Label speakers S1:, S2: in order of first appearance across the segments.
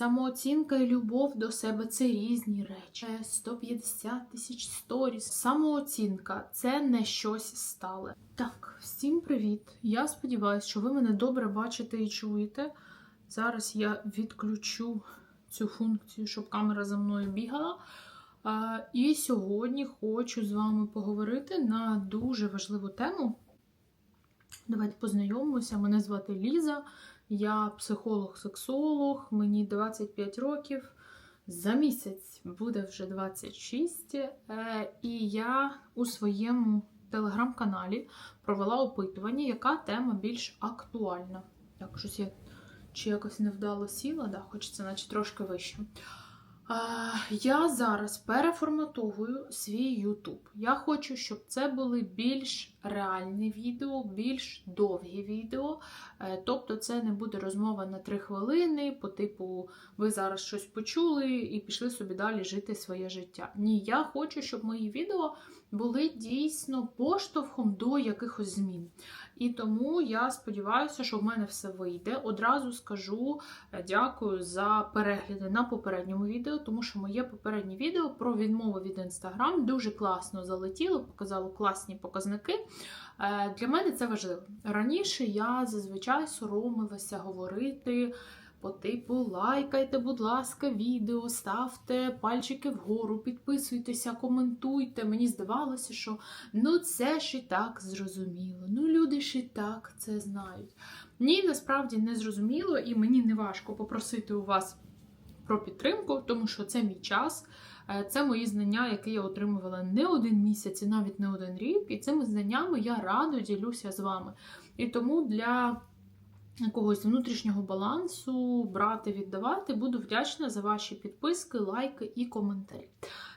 S1: Самооцінка і любов до себе це різні речі. 150 тисяч сторіс. Самооцінка це не щось стале. Так, всім привіт! Я сподіваюся, що ви мене добре бачите і чуєте. Зараз я відключу цю функцію, щоб камера за мною бігала. І сьогодні хочу з вами поговорити на дуже важливу тему. Давайте познайомимося. Мене звати Ліза, я психолог-сексолог, мені 25 років. За місяць буде вже 26. е, І я у своєму телеграм-каналі провела опитування, яка тема більш актуальна. Так, щось я чи якось невдало сіла, да, хочеться, наче трошки вище. Я зараз переформатовую свій YouTube. Я хочу, щоб це були більш реальні відео, більш довгі відео. Е, Тобто, це не буде розмова на 3 хвилини, по типу, ви зараз щось почули і пішли собі далі жити своє життя. Ні, я хочу, щоб мої відео були дійсно поштовхом до якихось змін. І тому я сподіваюся, що в мене все вийде. Одразу скажу е, дякую за перегляди на попередньому відео, тому що моє попереднє відео про відмову від Інстаграм дуже класно залетіло, показало класні показники. Е, Для мене це важливо. Раніше я зазвичай соромилася говорити. По типу лайкайте, будь ласка, відео, ставте пальчики вгору, підписуйтеся, коментуйте. Мені здавалося, що ну це ж і так зрозуміло. Ну люди ж і так це знають. Ні, насправді не зрозуміло, і мені не важко попросити у вас про підтримку, тому що це мій час. Е, Це мої знання, які я отримувала не один місяць і навіть не один рік. І цими знаннями я радо ділюся з вами. І тому для якогось внутрішнього балансу брати, віддавати, буду вдячна за ваші підписки, лайки і коментарі.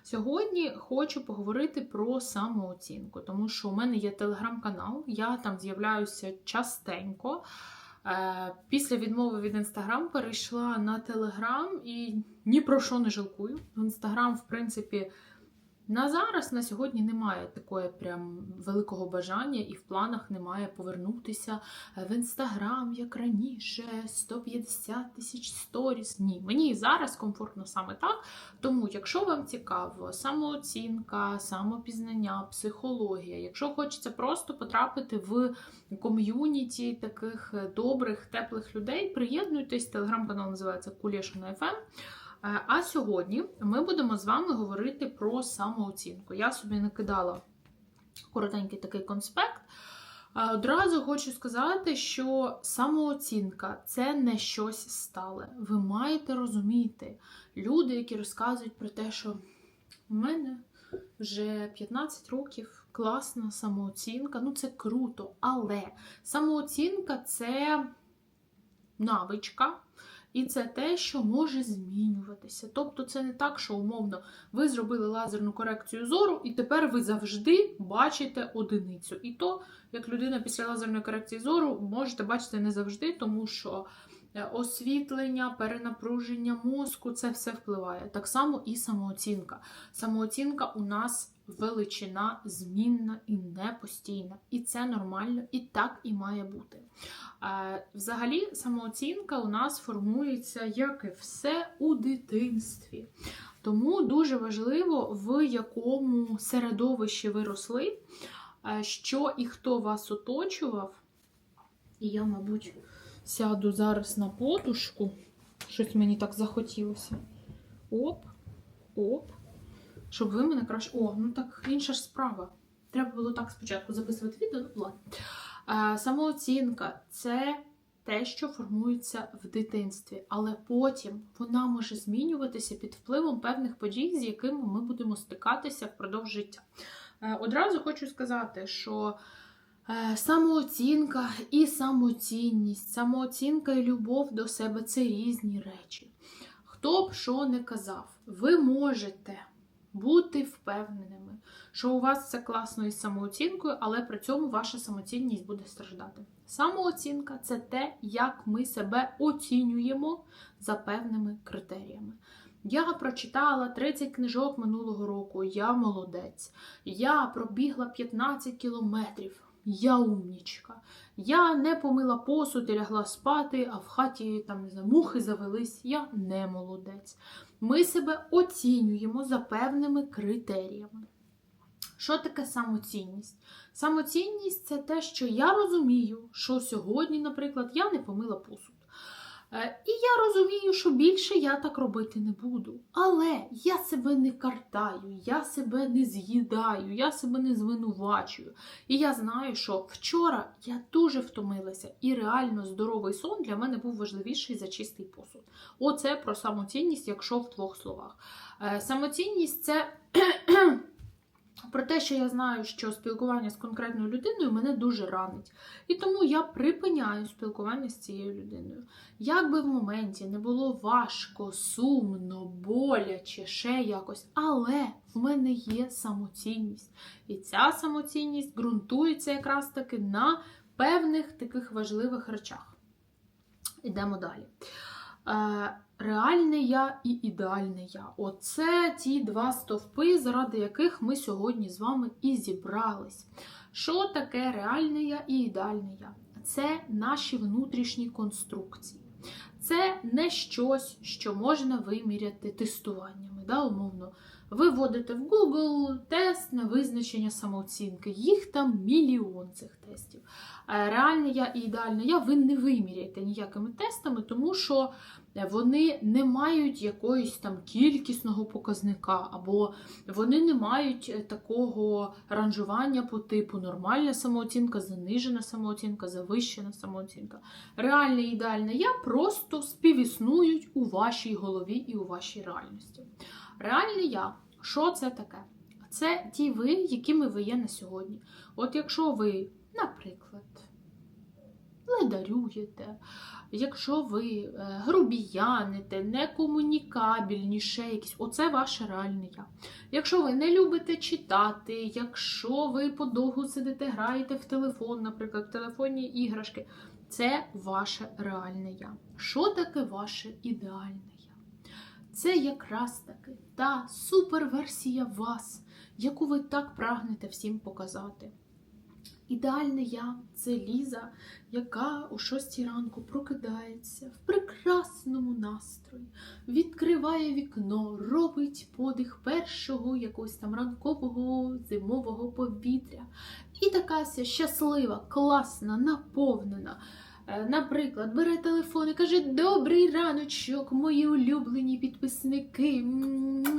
S1: Сьогодні хочу поговорити про самооцінку, тому що у мене є телеграм-канал, я там з'являюся частенько. Е, Після відмови від Інстаграм перейшла на Телеграм і ні про що не жалкую. В Інстаграм, в принципі, на зараз, на сьогодні немає такої прям великого бажання, і в планах немає повернутися в інстаграм, як раніше, 150 тисяч сторіс. Ні, мені зараз комфортно саме так. Тому, якщо вам цікаво самооцінка, самопізнання, психологія, якщо хочеться просто потрапити в ком'юніті таких добрих, теплих людей, приєднуйтесь. Телеграм-канал називається Кулєшина FM. Е, А сьогодні ми будемо з вами говорити про самооцінку. Я собі накидала коротенький такий конспект. Е, Одразу хочу сказати, що самооцінка це не щось стале. Ви маєте розуміти, люди, які розказують про те, що в мене вже 15 років класна самооцінка, ну це круто, але самооцінка це навичка. І це те, що може змінюватися. Тобто, це не так, що умовно ви зробили лазерну корекцію зору, і тепер ви завжди бачите одиницю. І то, як людина після лазерної корекції зору, можете бачити не завжди, тому що е, освітлення, перенапруження мозку це все впливає. Так само і самооцінка. Самооцінка у нас величина змінна і непостійна. І це нормально, і так і має бути. Е, Взагалі, самооцінка у нас формується, як і все, у дитинстві. Тому дуже важливо, в якому середовищі ви росли, е, що і хто вас оточував. І я, мабуть, сяду зараз на подушку. Щось мені так захотілося. Оп, оп. Щоб ви мене краще. О, ну так інша ж справа. Треба було так спочатку записувати відео, ну ладно. Е, Самооцінка це те, що формується в дитинстві, але потім вона може змінюватися під впливом певних подій, з якими ми будемо стикатися впродовж життя. Е, Одразу хочу сказати, що е, самооцінка і самоцінність, самооцінка і любов до себе це різні речі. Хто б що не казав, ви можете бути впевненими, що у вас все класно із самооцінкою, але при цьому ваша самоцінність буде страждати. Самооцінка це те, як ми себе оцінюємо за певними критеріями. Я прочитала 30 книжок минулого року, я молодець. Я пробігла 15 кілометрів. Я умнічка. Я не помила посуд і лягла спати, а в хаті там не знаю, мухи завелись. Я не молодець. Ми себе оцінюємо за певними критеріями. Що таке самоцінність? Самоцінність це те, що я розумію, що сьогодні, наприклад, я не помила посуд. Е, І я розумію, що більше я так робити не буду. Але я себе не картаю, я себе не з'їдаю, я себе не звинувачую. І я знаю, що вчора я дуже втомилася, і реально здоровий сон для мене був важливіший за чистий посуд. Оце про самоцінність, якщо в двох словах. Е, Самоцінність це про те, що я знаю, що спілкування з конкретною людиною мене дуже ранить. І тому я припиняю спілкування з цією людиною. Як би в моменті не було важко, сумно, боляче, ще якось, але в мене є самоцінність. І ця самоцінність ґрунтується якраз таки на певних таких важливих речах. Ідемо далі. Реальне я і ідеальне я. Оце ті два стовпи, заради яких ми сьогодні з вами і зібрались. Що таке реальне я і ідеальне я? Це наші внутрішні конструкції. Це не щось, що можна виміряти тестуваннями, да, умовно. Ви вводите в Google тест на визначення самооцінки. Їх там мільйон цих тестів. Е, Реальне я і ідеальне я ви не виміряєте ніякими тестами, тому що вони не мають якоїсь там кількісного показника, або вони не мають е, такого ранжування по типу нормальна самооцінка, занижена самооцінка, завищена самооцінка. Реальне і ідеальне я просто співіснують у вашій голові і у вашій реальності. Реальне я, що це таке? Це ті ви, якими ви є на сьогодні. От якщо ви, наприклад, ледарюєте, якщо ви е, грубіяните, некомунікабельні, ще якісь, оце ваше реальне я. Якщо ви не любите читати, якщо ви подовго сидите, граєте в телефон, наприклад, в телефонні іграшки, це ваше реальне я. Що таке ваше ідеальне я? Це якраз таки та суперверсія вас, яку ви так прагнете всім показати. Ідеальне я це Ліза, яка о 6 ранку прокидається в прекрасному настрої, відкриває вікно, робить подих першого якогось там ранкового зимового повітря. І така вся щаслива, класна, наповнена. Е, Наприклад, бере телефон і каже: Добрий раночок, мої улюблені підписники.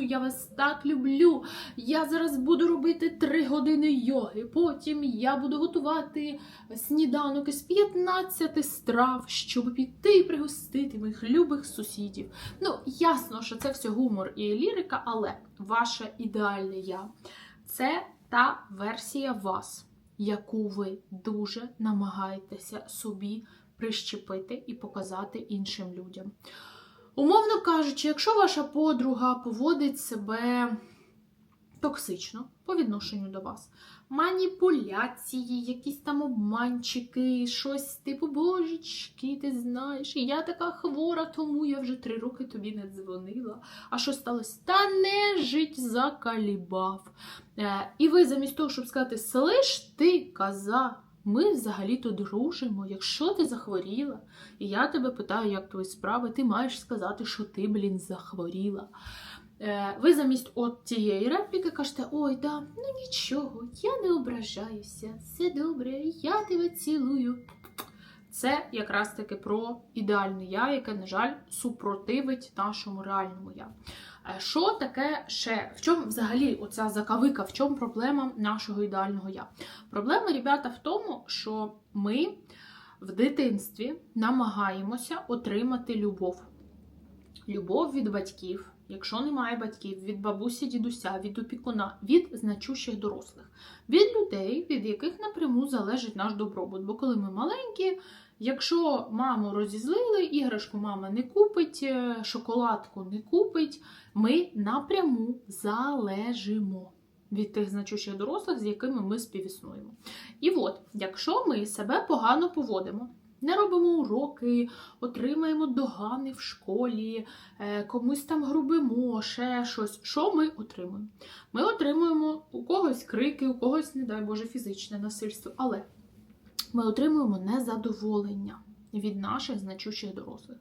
S1: Я вас так люблю. Я зараз буду робити 3 години йоги. Потім я буду готувати сніданок із 15 страв, щоб піти і пригостити моїх любих сусідів. Ну, ясно, що це все гумор і лірика, але ваше ідеальне я це та версія вас, яку ви дуже намагаєтеся собі прищепити і показати іншим людям. Умовно кажучи, якщо ваша подруга поводить себе токсично по відношенню до вас, маніпуляції, якісь там обманчики, щось типу, божечки, ти знаєш, я така хвора, тому я вже три роки тобі не дзвонила. А що сталося? Та нежить закалібав. Е, і ви замість того, щоб сказати, слиш ти, коза, ми взагалі-то дружимо. Якщо ти захворіла, і я тебе питаю, як твої справи, ти маєш сказати, що ти, блін, захворіла. Е, Ви замість от цієї репліки кажете, ой, да, ну нічого, я не ображаюся, все добре, я тебе цілую. Це якраз таки про ідеальне я, яке, на жаль, супротивить нашому реальному я. Що таке ще? В чому взагалі оця закавика, в чому проблема нашого ідеального я? Проблема, ребята, в тому, що ми в дитинстві намагаємося отримати любов. Любов від батьків, якщо немає батьків, від бабусі, дідуся, від опікуна, від значущих дорослих, від людей, від яких напряму залежить наш добробут. Бо коли ми маленькі, якщо маму розізлили, іграшку мама не купить, е, шоколадку не купить, ми напряму залежимо від тих значущих дорослих, з якими ми співіснуємо. І от, якщо ми себе погано поводимо, Не робимо уроки, отримаємо догани в школі, е, комусь там грубимо, ще щось. Що ми отримуємо? Ми отримуємо у когось крики, у когось, не дай Боже, фізичне насильство, але ми отримуємо незадоволення від наших значущих дорослих.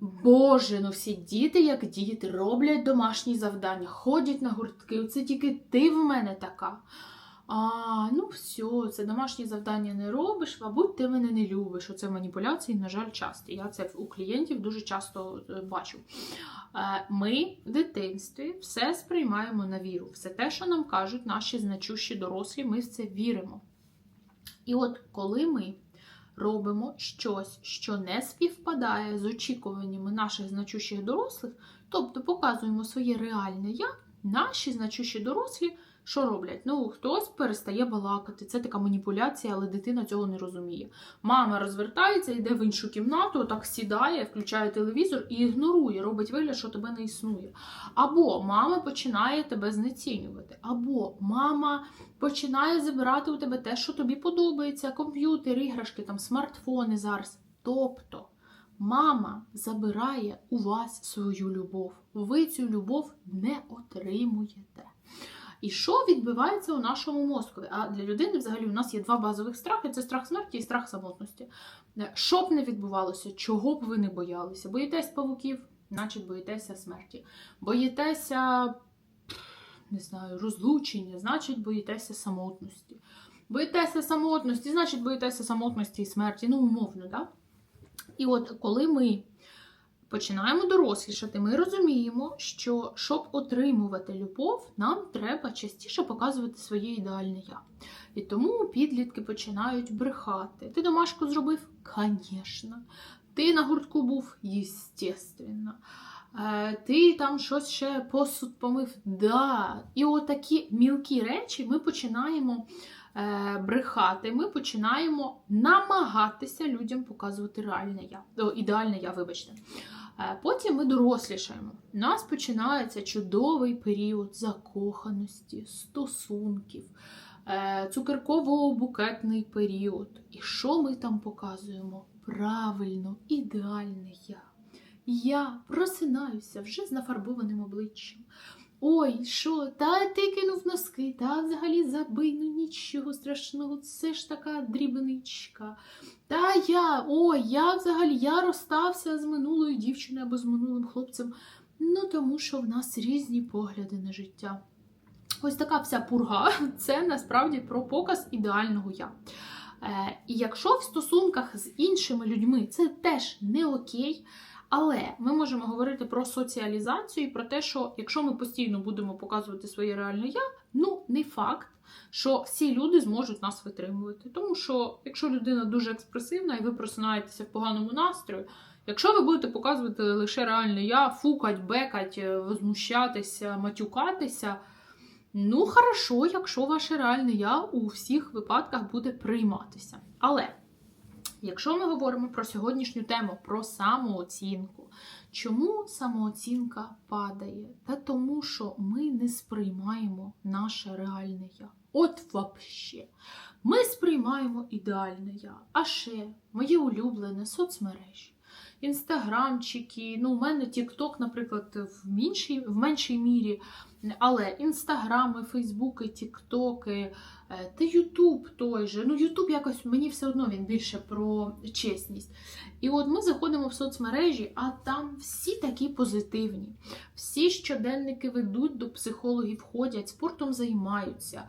S1: Боже, ну всі діти, як діти, роблять домашні завдання, ходять на гуртки. Це тільки ти в мене така. А, ну все, це домашні завдання не робиш, мабуть, ти мене не любиш. Оце маніпуляції, на жаль, часто. Я це у клієнтів дуже часто е, бачу. Е, Ми в дитинстві все сприймаємо на віру. Все те, що нам кажуть наші значущі дорослі, ми в це віримо. І от коли ми робимо щось, що не співпадає з очікуваннями наших значущих дорослих, тобто показуємо своє реальне я, наші значущі дорослі. Що роблять? Ну, хтось перестає балакати. Це така маніпуляція, але дитина цього не розуміє. Мама розвертається, йде в іншу кімнату, так сідає, включає телевізор і ігнорує, робить вигляд, що тебе не існує. Або мама починає тебе знецінювати, або мама починає забирати у тебе те, що тобі подобається: комп'ютер, іграшки, там смартфони зараз. Тобто. Мама забирає у вас свою любов. Ви цю любов не отримуєте. І що відбувається у нашому мозкові? А для людини взагалі у нас є два базових страхи: це страх смерті і страх самотності. Що б не відбувалося, чого б ви не боялися? Боїтесь павуків, значить боїтеся смерті. Боїтеся, не знаю, розлучення, значить боїтеся самотності. Боїтеся самотності, значить боїтеся самотності і смерті. Ну, умовно, так? Да? І от коли ми починаємо дорослішати, ми розуміємо, що щоб отримувати любов, нам треба частіше показувати своє ідеальне я. І тому підлітки починають брехати. Ти домашку зробив? Звісно. Ти на гуртку був? Єстественно. Ти там щось ще посуд помив? Да. І отакі мілкі речі ми починаємо е, брехати, ми починаємо намагатися людям показувати реальне я. Ідеальне я, вибачте. Е, Потім ми дорослішаємо. У нас починається чудовий період закоханості, стосунків, е, цукерково-букетний період. І що ми там показуємо? Правильно, ідеальне я. Я просинаюся вже з нафарбованим обличчям. Ой, що, та ти кинув носки, та взагалі забий, ну нічого страшного, це ж така дрібничка. Та я, ой, я взагалі я розстався з минулою дівчиною або з минулим хлопцем. Ну тому що в нас різні погляди на життя. Ось така вся пурга це насправді про показ ідеального я. Е, І якщо в стосунках з іншими людьми це теж не окей. Але ми можемо говорити про соціалізацію і про те, що якщо ми постійно будемо показувати своє реальне я, ну не факт, що всі люди зможуть нас витримувати. Тому що якщо людина дуже експресивна і ви просинаєтеся в поганому настрої, якщо ви будете показувати лише реальне я, фукать, бекать, возмущатися, матюкатися. Ну, хорошо, якщо ваше реальне я у всіх випадках буде прийматися. Але якщо ми говоримо про сьогоднішню тему, про самооцінку, чому самооцінка падає? Та тому, що ми не сприймаємо наше реальне я. От вообще. Ми сприймаємо ідеальне я. А ще моє улюблене соцмережі. Інстаграмчики, ну, у мене Тікток, наприклад, в меншій, в меншій мірі. Але інстаграми, Фейсбуки, Тіктоки та Ютуб той же. Ну, Ютуб якось мені все одно він більше про чесність. І от ми заходимо в соцмережі, а там всі такі позитивні. Всі щоденники ведуть до психологів, ходять, спортом займаються,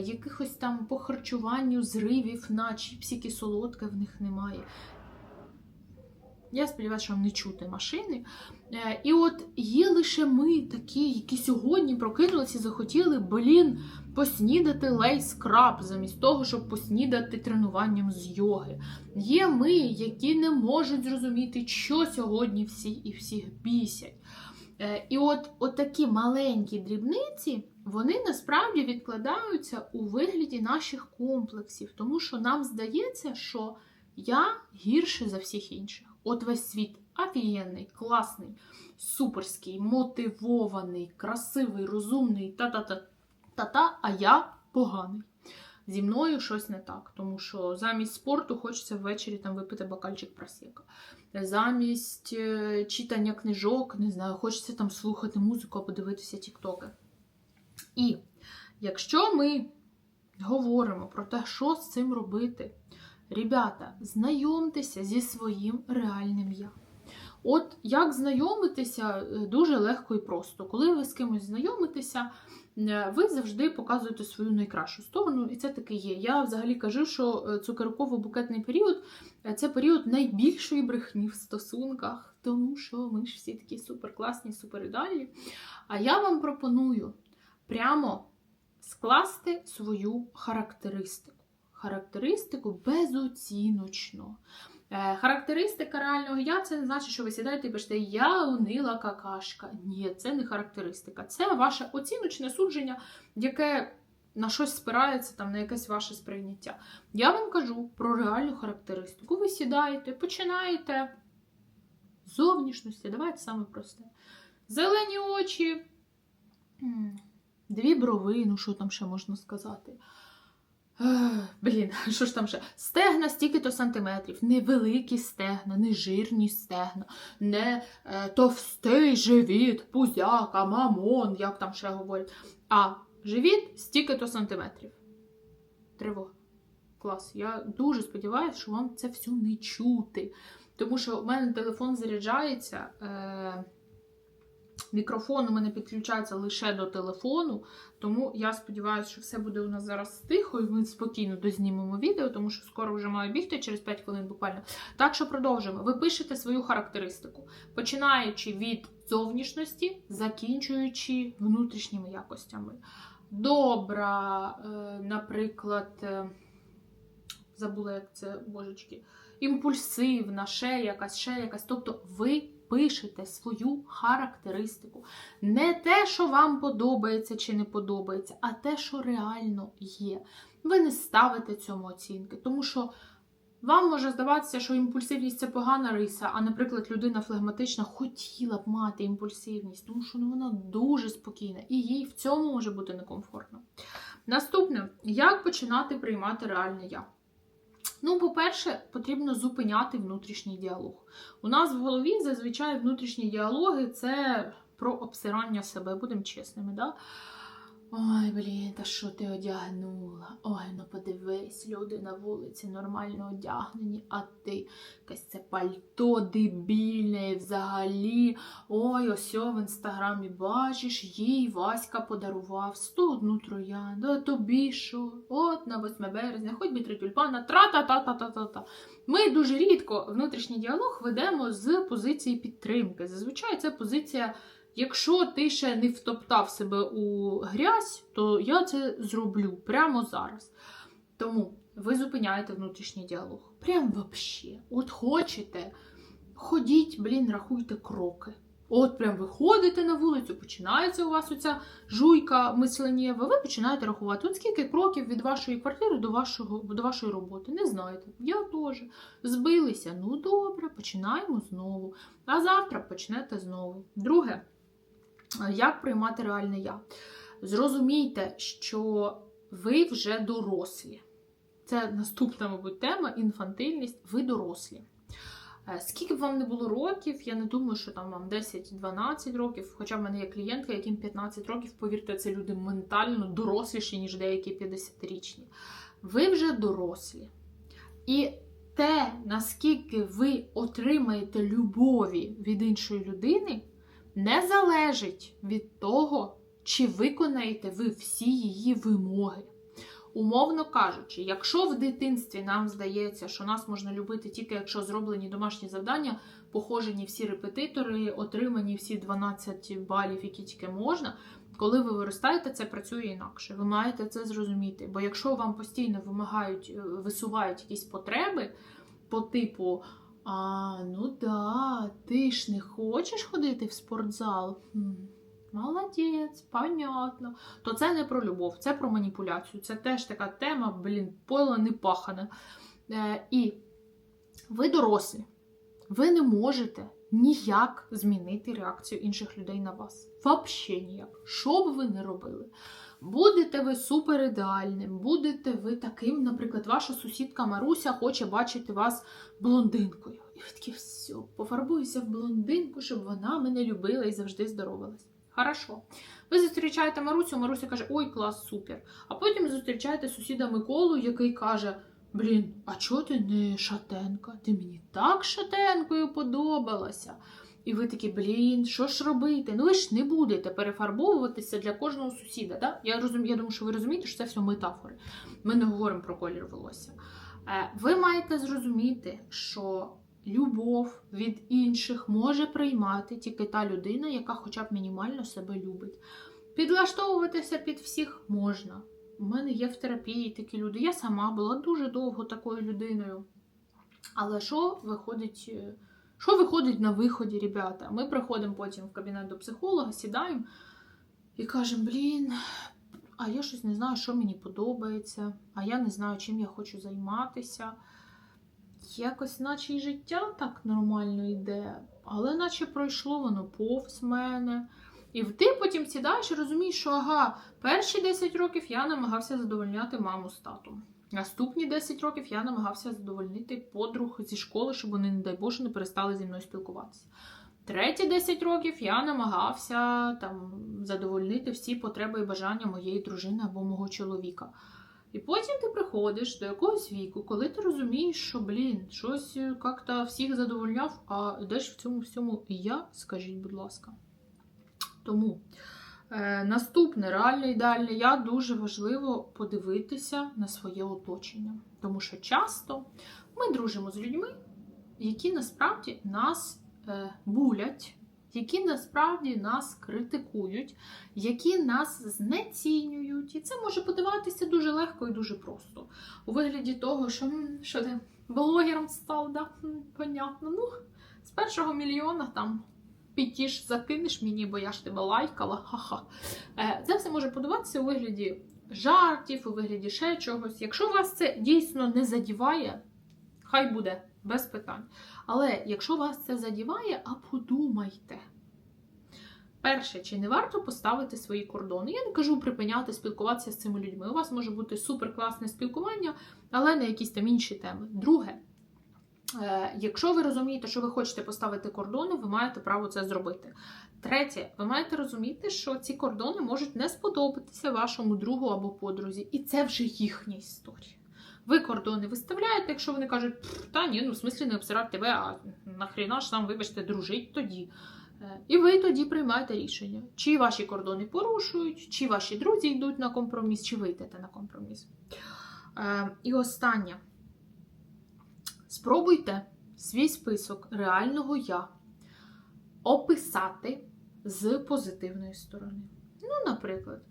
S1: якихось там по харчуванню зривів на чіпсики, солодке в них немає. Я сподіваюся, що не чути машини. І от є лише ми такі, які сьогодні прокинулися і захотіли, блін, поснідати лейс-краб, замість того, щоб поснідати тренуванням з йоги. Є ми, які не можуть зрозуміти, що сьогодні всі і всіх бісять. І от, от такі маленькі дрібниці, вони насправді відкладаються у вигляді наших комплексів, тому що нам здається, що я гірше за всіх інших. От весь світ офігенний, класний, суперський, мотивований, красивий, розумний, та-та-та, та-та, а я поганий. зі мною щось не так. Тому що замість спорту хочеться ввечері там випити бокальчик просека. Замість е, читання книжок, не знаю, хочеться там слухати музику або дивитися тіктоки. І якщо ми говоримо про те, що з цим робити, ребята, знайомтеся зі своїм реальним я. От як знайомитися е, дуже легко і просто. Коли ви з кимось знайомитеся, е, ви завжди показуєте свою найкращу сторону, і це таки є. Я взагалі кажу, що е, цукерково-букетний період це період найбільшої брехні в стосунках, тому що ми ж всі такі суперкласні, суперідеальні. А я вам пропоную прямо скласти свою характеристику. Характеристику безоціночно. Е, Характеристика реального я це не значить, що ви сідаєте і пишете Я унила какашка. Ні, це не характеристика. Це ваше оціночне судження, яке на щось спирається, там, на якесь ваше сприйняття. Я вам кажу про реальну характеристику. Ви сідаєте, починаєте з зовнішності, давайте саме просте. Зелені очі, дві брови, ну що там ще можна сказати? Блін, що ж там ще? Стегна стільки-то сантиметрів, не великі стегна, не жирні стегна, не е, товстий живіт, пузяка, мамон, як там ще говорять. А живіт стільки-то сантиметрів. Тривога. Клас. Я дуже сподіваюся, що вам це все не чути. Тому що у мене телефон заряджається. Е, Мікрофон у мене підключається лише до телефону, тому я сподіваюся, що все буде у нас зараз тихо, і ми спокійно дознімемо відео, тому що скоро вже маю бігти через 5 хвилин буквально. Так що продовжуємо. Ви пишете свою характеристику, починаючи від зовнішності, закінчуючи внутрішніми якостями. Добра, е, наприклад, е, забула, як це божечки, імпульсивна, ще якась, ще якась. Тобто ви пишете свою характеристику. Не те, що вам подобається чи не подобається, а те, що реально є. Ви не ставите цьому оцінки, тому що вам може здаватися, що імпульсивність це погана риса, а, наприклад, людина флегматична хотіла б мати імпульсивність, тому що ну, вона дуже спокійна і їй в цьому може бути некомфортно. Наступне, як починати приймати реальне я? Ну, по-перше, потрібно зупиняти внутрішній діалог. У нас в голові зазвичай внутрішні діалоги це про обсирання себе, будемо чесними. Да? Ой, блін, та що ти одягнула? Ой, ну подивись, люди на вулиці нормально одягнені, а ти якесь це пальто дебільне і взагалі. Ой, ось в інстаграмі бачиш, їй Васька подарував 101 троянду, а тобі що? От на 8 березня, хоч би три тюльпана, тра-та-та-та-та-та-та. Ми дуже рідко внутрішній діалог ведемо з позиції підтримки. Зазвичай це позиція. Якщо ти ще не втоптав себе у грязь, то я це зроблю прямо зараз. Тому ви зупиняєте внутрішній діалог. Прям вообще. От хочете, ходіть, блін, рахуйте кроки. От прям ви ходите на вулицю, починається у вас оця жуйка мисленнєва, ви починаєте рахувати. От скільки кроків від вашої квартири до, вашого, до вашої роботи. Не знаєте. Я теж. Збилися. Ну добре, починаємо знову. А завтра почнете знову. Друге. Як приймати реальне я? Зрозумійте, що ви вже дорослі. Це наступна, мабуть, тема інфантильність. Ви дорослі. Е, Скільки б вам не було років, я не думаю, що там вам 10-12 років, хоча в мене є клієнтка, яким 15 років, повірте, це люди ментально доросліші, ніж деякі 50-річні. Ви вже дорослі. І те, наскільки ви отримаєте любові від іншої людини, не залежить від того, чи виконаєте ви всі її вимоги. Умовно кажучи, якщо в дитинстві нам здається, що нас можна любити тільки якщо зроблені домашні завдання, похожені всі репетитори, отримані всі 12 балів, які тільки можна, коли ви виростаєте, це працює інакше. Ви маєте це зрозуміти. Бо якщо вам постійно вимагають, висувають якісь потреби по типу. А, ну да, ти ж не хочеш ходити в спортзал? Молодець, понятно. То це не про любов, це про маніпуляцію. Це теж така тема, блін, поле не пахане. Е, і ви дорослі, ви не можете ніяк змінити реакцію інших людей на вас. Вообще ніяк. Що б ви не робили? Будете ви супер ідеальним, будете ви таким, наприклад, ваша сусідка Маруся хоче бачити вас блондинкою. І ви такі все, пофарбуюся в блондинку, щоб вона мене любила і завжди здоровалась. Хорошо. Ви зустрічаєте Марусю, Маруся каже, ой, клас, супер. А потім зустрічаєте сусіда Миколу, який каже: Блін, а чого ти не шатенка? Ти мені так шатенкою подобалася. І ви такі, блін, що ж робити? Ну ви ж не будете перефарбовуватися для кожного сусіда. Да? Я розумію, я думаю, що ви розумієте, що це все метафори. Ми не говоримо про колір волосся. Е, Ви маєте зрозуміти, що любов від інших може приймати тільки та людина, яка хоча б мінімально себе любить. Підлаштовуватися під всіх можна. У мене є в терапії такі люди. Я сама була дуже довго такою людиною. Але що виходить, е, що виходить на виході, ребята? Ми приходимо потім в кабінет до психолога, сідаємо і кажемо: блін, а я щось не знаю, що мені подобається, а я не знаю, чим я хочу займатися. Якось, наче і життя так нормально йде, але наче пройшло воно повз мене. І ти потім сідаєш і розумієш, що ага, перші 10 років я намагався задовольняти маму з татом. Наступні 10 років я намагався задовольнити подруг зі школи, щоб вони, не дай Боже, не перестали зі мною спілкуватися. Треті 10 років я намагався там задовольнити всі потреби і бажання моєї дружини або мого чоловіка. І потім ти приходиш до якогось віку, коли ти розумієш, що, блін, щось е, як-то всіх задовольняв, а де ж в цьому всьому і я, скажіть, будь ласка. Тому е, наступне реально ідеальне я дуже важливо подивитися на своє оточення. Тому що часто ми дружимо з людьми, які насправді нас е, булять, які насправді нас критикують, які нас знецінюють. І це може подаватися дуже легко і дуже просто. У вигляді того, що що ти блогером став, да? Понятно. Ну, з першого мільйона там пітіш закинеш мені, бо я ж тебе лайкала. Ха-ха. Е, Це все може подаватися у вигляді жартів, у вигляді ще чогось. Якщо вас це дійсно не задіває, хай буде без питань. Але якщо вас це задіває, а подумайте. Перше, чи не варто поставити свої кордони? Я не кажу припиняти спілкуватися з цими людьми. У вас може бути суперкласне спілкування, але на якісь там інші теми. Друге, якщо ви розумієте, що ви хочете поставити кордони, ви маєте право це зробити. Третє, ви маєте розуміти, що ці кордони можуть не сподобатися вашому другу або подрузі, і це вже їхня історія. Ви кордони виставляєте, якщо вони кажуть, «Пф, та ні, ну в смислі не обсирати тебе, а нахріна ж нам, вибачте, дружить тоді. Е, І ви тоді приймаєте рішення, чи ваші кордони порушують, чи ваші друзі йдуть на компроміс, чи ви йдете на компроміс. Е, І останнє. Спробуйте свій список реального я описати з позитивної сторони. Ну, наприклад,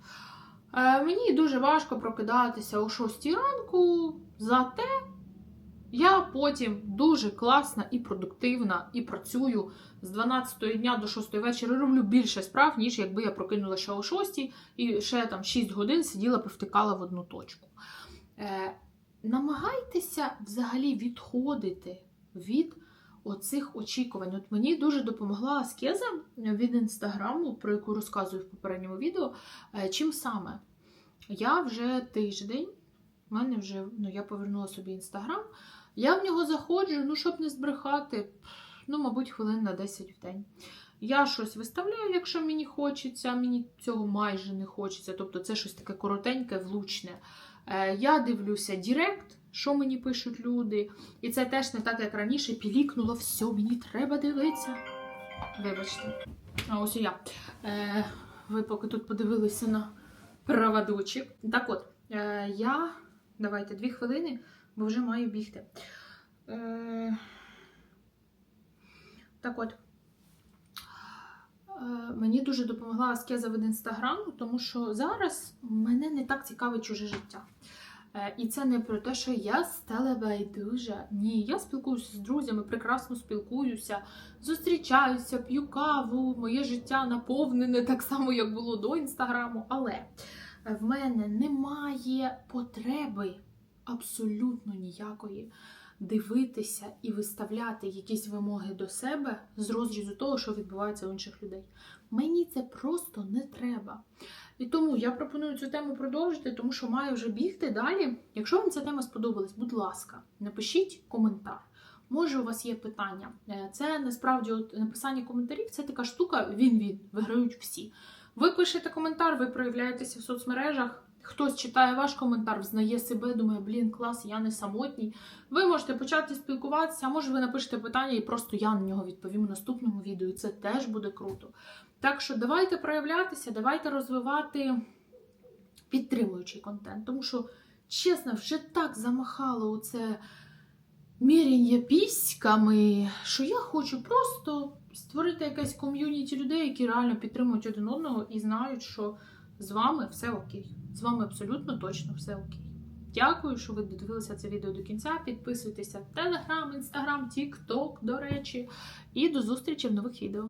S1: е, мені дуже важко прокидатися о 6 ранку, зате я потім дуже класна і продуктивна, і працюю з 12 дня до 6 вечора, роблю більше справ, ніж якби я прокинула ще о 6 і ще там 6 годин сиділа, повтикала в одну точку. Намагайтеся взагалі відходити від оцих очікувань. От мені дуже допомогла аскеза від інстаграму, про яку розказую в попередньому відео. Е, Чим саме? Я вже тиждень, в мене вже, ну, я повернула собі інстаграм, я в нього заходжу, ну, щоб не збрехати, ну, мабуть, хвилин на 10 в день. Я щось виставляю, якщо мені хочеться, мені цього майже не хочеться. Тобто це щось таке коротеньке, влучне. Е, Я дивлюся Директ, що мені пишуть люди. І це теж не так, як раніше, пілікнуло, все, мені треба дивитися. Вибачте. А ось і я. Е, ви поки тут подивилися на праводучі. Так от, е, я. Давайте дві хвилини, бо вже маю бігти. Е, так от. Е, Мені дуже допомогла аскеза від інстаграму, тому що зараз мене не так цікавить чуже життя. Е, І це не про те, що я стала байдужа. Ні, я спілкуюся з друзями, прекрасно спілкуюся, зустрічаюся, п'ю каву, моє життя наповнене так само, як було до інстаграму. Але в мене немає потреби абсолютно ніякої дивитися і виставляти якісь вимоги до себе з розрізу того, що відбувається у інших людей. Мені це просто не треба. І тому я пропоную цю тему продовжити, тому що маю вже бігти далі. Якщо вам ця тема сподобалась, будь ласка, напишіть коментар. Може, у вас є питання. Е, Це насправді от написання коментарів це така штука, він-він, виграють всі. Ви пишете коментар, ви проявляєтеся в соцмережах. Хтось читає ваш коментар, взнає себе, думає, блін, клас, я не самотній. Ви можете почати спілкуватися, а може ви напишете питання і просто я на нього відповім у наступному відео. Це теж буде круто. Так що давайте проявлятися, давайте розвивати підтримуючий контент. Тому що, чесно, вже так замахало у це міряння піськами, що я хочу просто створити якесь ком'юніті людей, які реально підтримують один одного і знають, що з вами все окей. З вами абсолютно точно все окей. Дякую, що ви додивилися це відео до кінця. Підписуйтеся в Телеграм, Інстаграм, Тікток, до речі. І до зустрічі в нових відео.